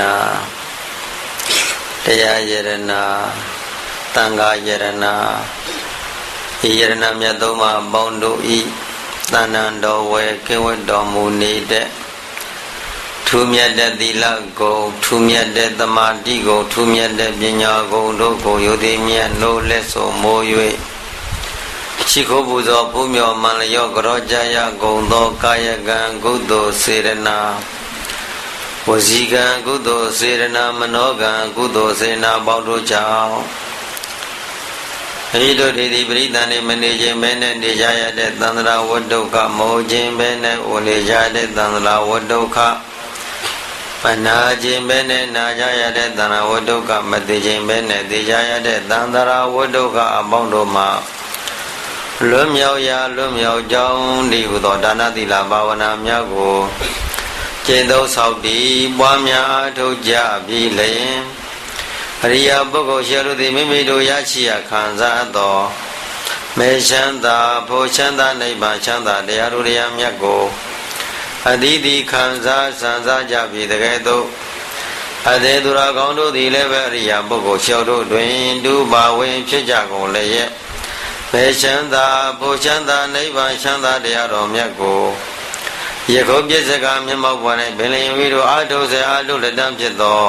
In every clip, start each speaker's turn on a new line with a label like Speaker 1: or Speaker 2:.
Speaker 1: ယရနာတရားယရနာတန်ခါယရနာဤယရနာမြတ်သုံးပါးပေါင်းတို့ဤတဏ္ဍန်တော်ဝဲကင်းဝတ်တော်မူနေတဲ့ထူးမြတ်တဲ့သီလကုံထူးမြတ်တဲ့သမာဓိကုံထူးမြတ်တဲ့ပညာကုံတို့ကိုယုတိမြတ်နိုးလက်စုံမိုး၍ရှိခိုးပူဇော်ပူမြော်မန်လျော့ကြောကြရဂုံသောကာယကံကုသိုလ်စေရနာ ဝစီကံကုသိုလ်စေရနာမနောကံကုသိုလ်စေနာပေါင်းတို့ကြောင့်အဲဒီတို့ဒီဒီပရိသန်နေမနေခြင်းပဲနဲ့နေကြရတဲ့သန္တရာဝတ္တုခမောခြင်းပဲနဲ့ဝနေကြတဲ့သန္တရာဝတ္တုခပနာခြင်းပဲနဲ့နာကြရတဲ့သန္တရာဝတ္တုခမသိခြင်းပဲနဲ့သိကြရတဲ့သန္တရာဝတ္တုခအပေါင်းတို့မှာလွတ်မြောက်ရာလွတ်မြောက်ကြောင်းဒီဟူသောဒါနသီလဘာဝနာများကို ကျင့်သုံးဆောက်တည်ပွားများအားထုတ်ကြပြီလျင်အရိယာပုဂ္ဂိုလ်ရှေလူသည်မိမိတို့ရရှိရခံစားသောမေချမ်းသာဖို့ချမ်းသာနိဗ္ဗာန်ချမ်းသာတရားတို့တရားမြတ်ကိုအတိတိခံစားဆံစားကြပြီတကယ်တော့အသေးသူရာကောင်းတို့သည်လည်းပဲအရိယာပုဂ္ဂိုလ်ရှောတို့တွင်ဒုပါဝင်ဖြစ်ကြကုန်လည်းရဲ့မေချမ်းသာဖို့ချမ်းသာနိဗ္ဗာန်ချမ်းသာတရားတော်မြတ်ကို ယခုပြည့်စကားမျက်မှောက်ပေါ်၌ဘယ်လင်ဝီတို့အာထုစေအာထုလက်တန်းဖြစ်သော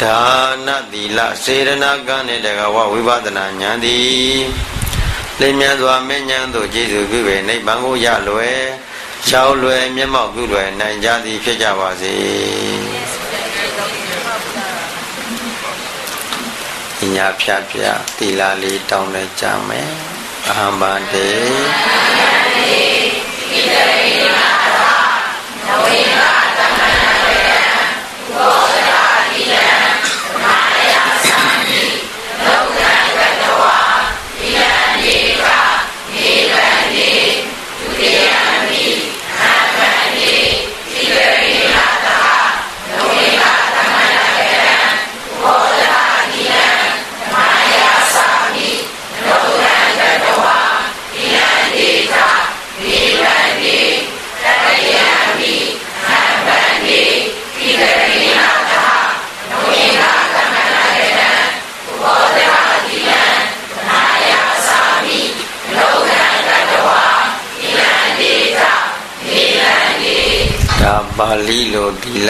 Speaker 1: ဒါနသီလစေရနာကံနှင့်တကဝဝိပဿနာဉာဏ်သည်လင်းမြတ်စွာမဉ္ဇဉ်သို့ကျေစုပြုပေနိဗ္ဗာန်ကိုရလွယ်ချောင်းလွယ်မျက်မှောက်ပြုလွယ်နိုင်ကြသည်ဖြစ်ကြပါစေ။ညာဖြတ်ဖြတ်သီလလေးတောင်းလိုက်ကြမယ်။အဟံဗန္တေ ဒါ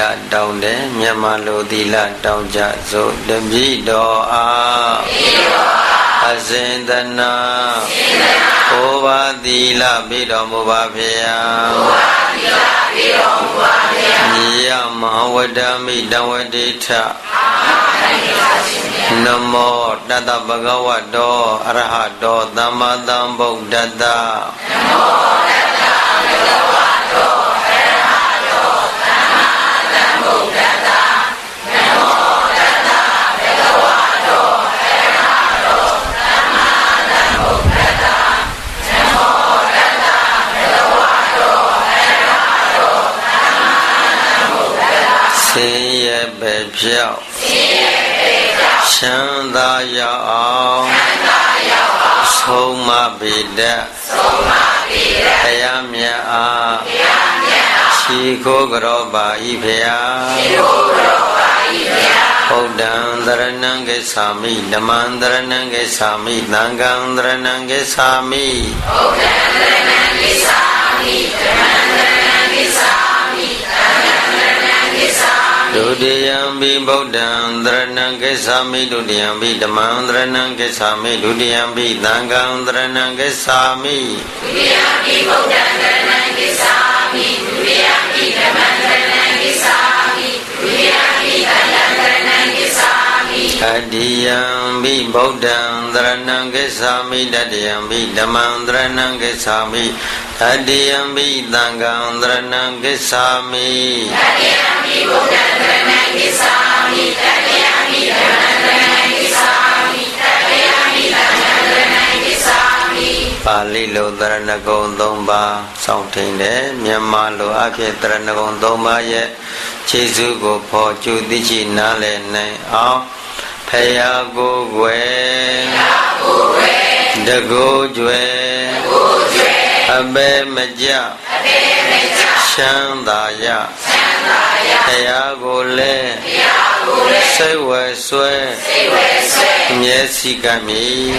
Speaker 1: လိုသီလတောင်းတယ်မြန်မာလိုသီလတောင်းကြစို့တပိတော်အားအစင်တနာဘုရားသီလပြီးတော်မူပါဖျာနိယမဟာဝတ္တမိတဝတိထနမောတတဗဂဝတောအရဟတောသမ္မာသမ္ဗုဒ္ဓတ္တနမောတတဗဂဝတောဆင်းရဲ ပဲပြောက်ချမ်းသာရအောင်ဆုံးမပေတတ်တရားမြတ်အားခြေကိုကြောပါဤဖျာဗုဒ္ဓံသရဏံဂစ္ဆာမိဓမ္မံသရဏံဂစ္ဆာမိသံဃံသရဏံဂစ္ဆာမိဗုဒ္ဓံသရဏံဂစ္ဆာမိဓမ္မံသရဏံဂစ္ဆာမိသံဃံသရဏံဂစ္ဆာမိ ဒုတိယံဘိဗုဒ္ဓံသရဏံဂစ္ဆာမိဒုတိယံဘိဓမ္မံသရဏံဂစ္ဆာမိဒုတိယံဘိသံဃံသရဏံဂစ္ဆာမိဒုတိယံဘိဗုဒ္ဓံသရဏံဂစ္ဆာမိဒုတိယံဘိဓမ္မံသရဏံဂစ္ဆာမိဒုတိယံဘိသံဃံသရဏံဂစ္ဆာမိ အတ္တိယံဘိဗုဒ္ဓံသရဏံဂစ္ဆာမိတတယံဘိဓမ္မံသရဏံဂစ္ဆာမိတတယံဘိသံဃံသရဏံဂစ္ဆာမိတတယံဘိဗုဒ္ဓံသရဏံဂစ္ဆာမိတတယံဘိဓမ္မံသရဏံဂစ္ဆာမိတတယံဘိသံဃံသရဏံဂစ္ဆာမိပါဠိလိုသရဏဂုံ၃ပါးစောင့်ထိန်တယ်မြန်မာလိုအဖြစ်သရဏဂုံ၃ပါးရဲ့ခြေစုကိုဖော်ကျူသိရှိနားလည်နိုင်အောင် ဖယားကိုယ်ွယ်တကိုးကျွယ်အပေမကြချမ်းသာရတရားကိုလည်းစိတ်ဝယ်ဆွဲမျက်စိကမြည်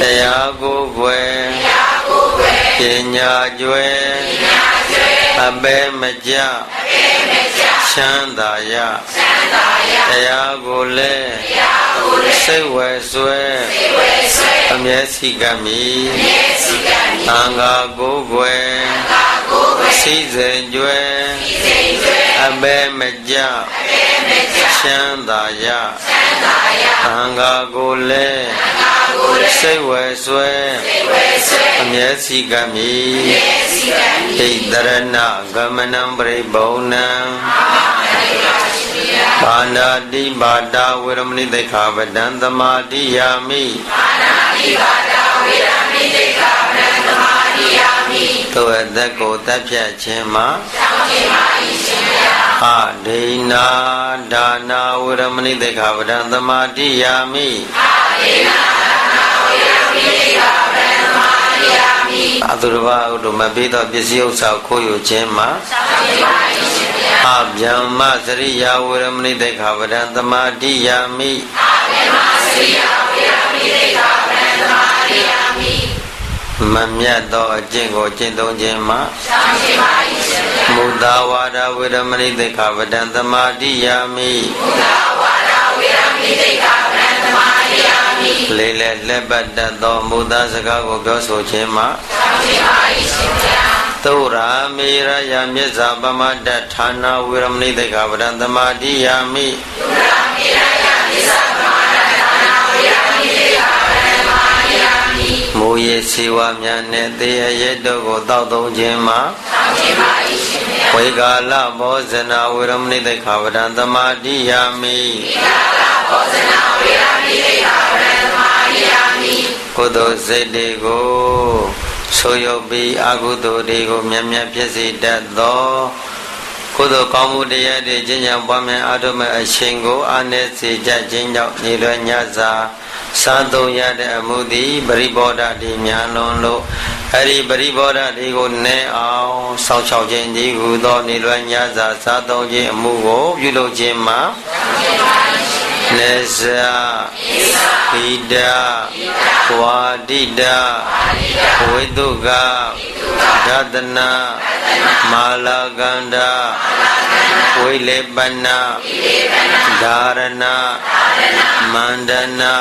Speaker 1: တရားကိုွယ်ပညာကျွဲ အပဲမကြချမ်းသာရတရားကိုလည်းစိတ်ဝယ်ဆွဲအမျက်စိကမြည်သံဃာကိုွယ်စိစဉ်ကျွဲ အပဲမကြချမ်းသာရသံဃာကိုလည်းစိတ်ဝယ်ဆွဲအမျက်စိကမြည်ဣတရဏဂမနံပရိဘုံနံဘာနာတိဘာတာဝေရမဏိသိခာပဒံသမာတိယာမိဘာနာတိဘာတာဝေရမဏိသိခာပဒံသမာတိယာမိသို့အသက်ကိုတပ်ဖြတ်ခြင်းမှာတောင်းခြင်းပါ၏ရှင်ဗျာ အဒိနာဒါနာဝေရမဏိသိခာပဒံသမာတိယာမိအဒိနာဒါနာဝေရမဏိသိခာပဒံသမာတိယာမိအတုရဘဥဒ္ဓမပိသောပစ္စည်းဥစ္စာခိုးယူခြင်းမှာတောင်းခြင်းပါ၏ရှင်ဗျာအဗျမ္မစရိယာဝေရမဏိသိခာပဒံသမာတိယာမိအဗျမ္မစရိယာဝေရမဏိသိခာပဒံသမာတိယာမိမမြတ်သောအကျင့်ကိုကျင့်သုံးခြင်းမှာတောင်းခြင်းပါ၏ရှင်ဗျာ မုဒဝါဒဝေရမဏိသိခာပဒံသမာတိယာမိမုဒဝါဒဝေရမဏိသိခာပဒံသမာတိယာမိလေးလက်လက်ပတ်တတ်သောမုဒစကားကိုပြောဆိုခြင်းမှာတောင်းခြင်းပါ၏ရှင်ဗျာသုရာမေရယမြစ္စာပမတ္တဌာနာဝေရမဏိသိက္ခာပဒံသမာတိယာမိသုရာမေရယမြစ္စာပမတ္တဌာနာဝေရမဏိသိက္ခာပဒံသမာတိယာမိမူရစေဝများနဲ့တေရရဲ့တို့ကိုတောက်သုံးခြင်းမှာတောင်းခြင်းပါ၏ရှင်ဗျာ ဝေကာလဘောဇနာဝေရမဏိသိက္ခာပဒံသမာတိယာမိဝေကာလဘောဇနာဝေရမဏိသိက္ခာပဒံသမာတိယာမိကိုယ်တော်စိတ်တွေကိုဆိုရုပ်ပြီးအကုသိုလ်တွေကိုမြတ်မြတ်ဖြစ်စေတတ်သော ကုသိုလ်ကောင်းမှုတရားတွေကျင့်ကြံပွားများအားထုတ်မဲ့အရှင်ကိုအာနေစေကြခြင်းကြောင့်နေလွယ်ညစာစားသုံးရတဲ့အမှုသည်ပရိဘောဓတိများလွန်လို့အဲ့ဒီပရိဘောဓတိကိုနည်းအောင်စောင့်ရှောက်ခြင်းဒီဟုသောနေလွယ်ညစာစားသုံးခြင်းအမှုကိုပြုလုပ်ခြင်းမှာနေဇာဣဒဝါဒိတဝိတုကဒ သနာမာလာကန္ဒဝိလေပနဓာရဏမန္ဒနာ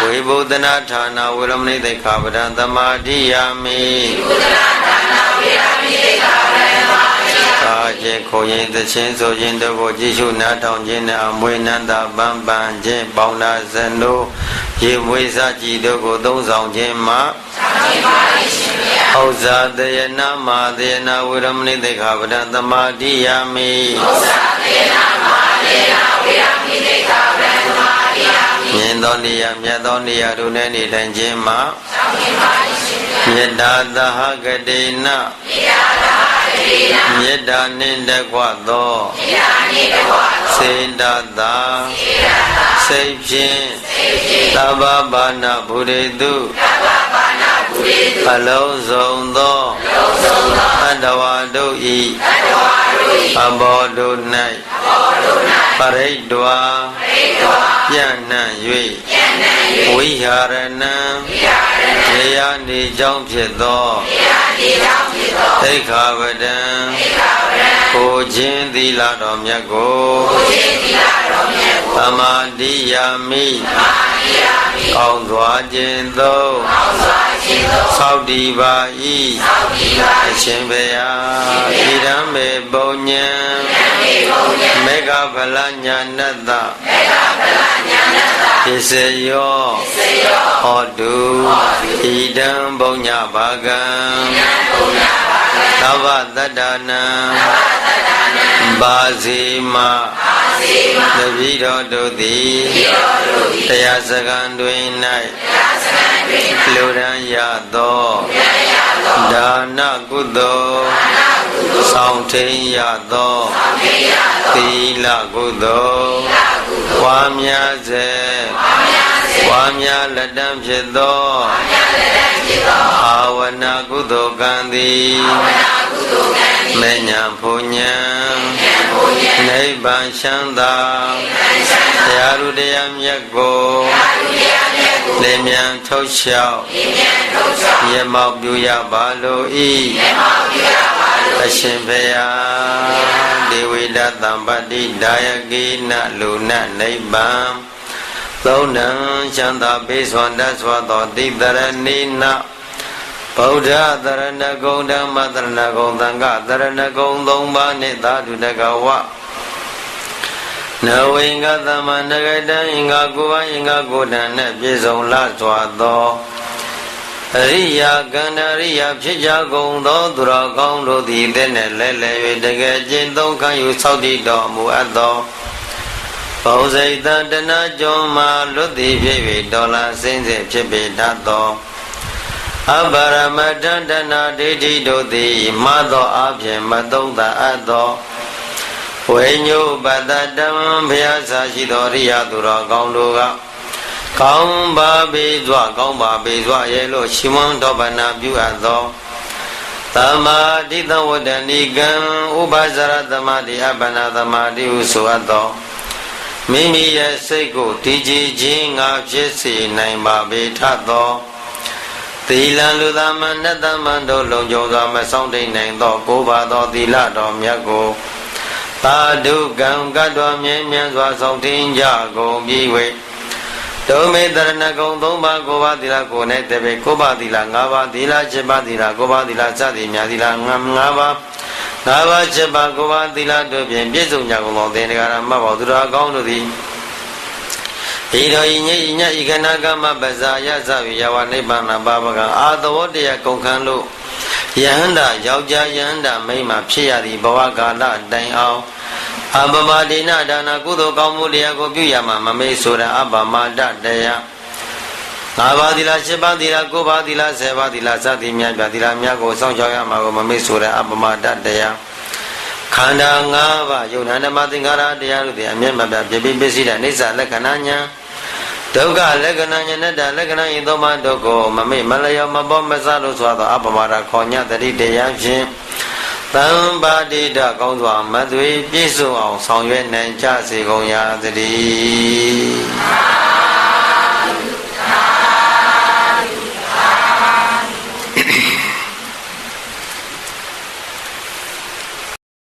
Speaker 1: ဝိဘုဒ္ဓနာဌာနဝေရမဏိသိက္ခာပဒံသမာဓိယာမိဝိဘုဒ္ဓနာဌာနဝေရမဏိသိက္ခာပဒံသမာဓိယာမိအာကျေခိုရင်သချင်းဆိုခြင်းတို့ကိုကြည်ရှုနားထောင်ခြင်းနဲ့အမွေနန္တာပန်းပန်းခြင်းပေါင်းနာဇန်တို့ရေမွေးစကြည်တို့ကိုသုံးဆောင်ခြင်းမှာ ဩဇာတယနာမာတယနာဝေရမဏိသိက္ခာပဒံသမာဓိယာမိဩဇာတယနာမာတယနာဝေရမဏိသိက္ခာပဒံသမာဓိယာမိမြင်သောနေရာမြတ်သောနေရာတို့နဲ့နေထိုင်ခြင်းမှာမေတ္တာသဟဂတိနမေတ္တာသဟဂတိနမေတ္တာနှင့်တကွသောမေတ္တာနှင့်တကွသောစေတသာစေတသာစိတ်ဖြင့်စိတ်ဖြင့်သဗ္ဗဘာနာဘုရေတုသဗ္ဗဘာနာဘုရေတု အလုံးစုံသောအလုံးစုံသောတတဝါတို့ဤတတဝါတို့ဤအဘောတို့၌အဘောတို့၌ပရိဒွာပရိဒွာပြန့်နှံ့၍ပြန့်နှံ့၍ဝိဟာရဏံဝိဟာရဏံနေရာနေကြောင်းဖြစ်သောနေရာနေကြောင်းဖြစ်သောသိက္ခာပဒံသိက္ခာပဒံ ကိုခြင်းသီလတော်မြတ်ကိုကိုခြင်းသီလတော်မြတ်ကိုသမာဓိယာမိသမာဓိယာမိကောင်းစွာခြင်းသောကောင်းစွာခြင်းသောသောက်တည်ပါ၏သောက်တည်ပါအရှင်ဘုရားဣဒံမေပုံညံဣဒံမေပုံညံမေဃဗလညာနတ္တမေဃဗလညာနတ္တပစ္စယောပစ္စယောဟောတုဣဒံဘုံညဘာကံဣဒံဘုံညဘာကံ သဗ္ဗတတ္တနာသဗ္ဗတတ္တနာပါစီမပါစီမတပိတော်တို့သည်တရားစကံတွင်၌တရားစကံတွင်၌လူရန်ရသောလူရန်ရသောဒါနကုသိုလ်ဒါနကုသိုလ်ဆောင်ထိန်ရသောဆောင်ထိန်ရသောသီလကုသိုလ်သီလကုသိုလ်ဝါများစေဝါများစေ ဝါများလက်တံဖြစ်သောဝါများလက်တံဖြစ်သောအာဝနာကုသိုလ်ကံသည်အာဝနာကုသိုလ်ကံသည်မေညာဖူညာနိဗ္ဗာန်ချမ်းသာတရားလူတရားမြတ်ကိုလင်းမြန်ထုတ်လျှောက်ရမောက်ပြုရပါလိုဤအရှင်ဖေယဒေဝိဒသံပတိဒါယကိနလူနနိဗ္ဗာန် သုံးနံချမ်းသာပေးစွာတတ်စွာသောတိတရဏိနဗုဒ္ဓသရဏဂုံဓမ္မသရဏဂုံသံဃသရဏဂုံသုံးပါးနှင့်သာဓုတကဝနဝိင်္ဂသမနဂတံအင်္ဂါကိုယ်ပါအင်္ဂါကိုယ်တန်နှင့်ပြည့်စုံလစွာသောအရိယာကန္တရိယာဖြစ်ကြကုန်သောသူတော်ကောင်းတို့သည်တဲ့နဲ့လဲလဲ၍တကယ်ကျင့်သုံးခံယူဆောက်တည်တော်မူအပ်သော ဘောဇိတတနာကျော်မှာလွတ်သည်ဖြစ်၍ဒေါ်လာစင်းစစ်ဖြစ်ပေတတ်သောအဘာရမတန္တနာဒိဋ္ဌိတို့သည်မသောအပြင်မသုံးသာအပ်သောဝိညုပတတံဘုရားစာရှိသောရိယသူတော်ကောင်းတို့ကကောင်းပါပေစွာကောင်းပါပေစွာရဲ့လို့ရှင်မွန်တော်ဗနာပြုအပ်သောသမ္မာတိတဝတ္တနိကံဥပဇရသမာတိအပ္ပနာသမာတိဟုဆိုအပ်သော မိမိရဲ့စိတ်ကိုတည်ကြည်ခြင်းငါဖြစ်စေနိုင်ပါပေထသောသီလလူသားမနတ္တမန်တို့လုံခြုံစွာမဆောင်တိန်နိုင်သောကိုးပါသောသီလတော်မြတ်ကိုသာဓုကံကတ္တဝမြဲမြံစွာဆောင်တင်ကြကုန်ပြီး၍ဒုမေတရဏဂုံ၃ပါးကိုးပါးသီလကိုနဲ့တပေကိုးပါးသီလ၅ပါးသီလ7ပါးသီလကိုးပါးသီလစသည်များသီလ၅ပါး ငါးပါး7ပါးကိုးပါးသီလတို့ဖြင့်ပြည့်စုံကြကုန်သောသင်္ဃာရမတ်ဘောသူတော်ကောင်းတို့သည်ဤတော်ဤညဤညဤခဏကမပဇာယသဝိယဝနိဗ္ဗာန်ပါပကအာသဝတ္တယကုန်ခံလို့ယဟန္တာယောက်ျားယဟန္တာမိန်းမဖြစ်ရသည့်ဘဝကာလတိုင်အောင်အပမဒိနဒါနကုသိုလ်ကောင်းမှုတရားကိုပြုရမှာမမေ့ဆိုတဲ့အပမဒတရား ငါးပါးသီလ၈ပါးသီလ၉ပါးသီလ၁၀ပါးသီလစသည်များပြသီလများကိုစောင့်ရှောက်ရမှာကိုမမေ့ဆိုတဲ့အပမဒတရားခန္ဓာ၅ပါးယုံနာဓမ္မသင်္ခါရတရားတို့သည်အမျက်မပြပြပြပစ္စည်းတဲ့အိဋ္ဌလက္ခဏာညာဒုက္ခလက္ခဏာညနတလက္ခဏာဤသုံးပါးတို့ကိုမမေ့မလျော်မပေါ်မဆလို့ဆိုသောအပမဒခေါ်ညတတိတရားဖြင့်တံပါတိတကောင်းစွာမသွေပြည့်စုံအောင်ဆောင်ရွက်နိုင်ကြစေကုန်ရာသတည်း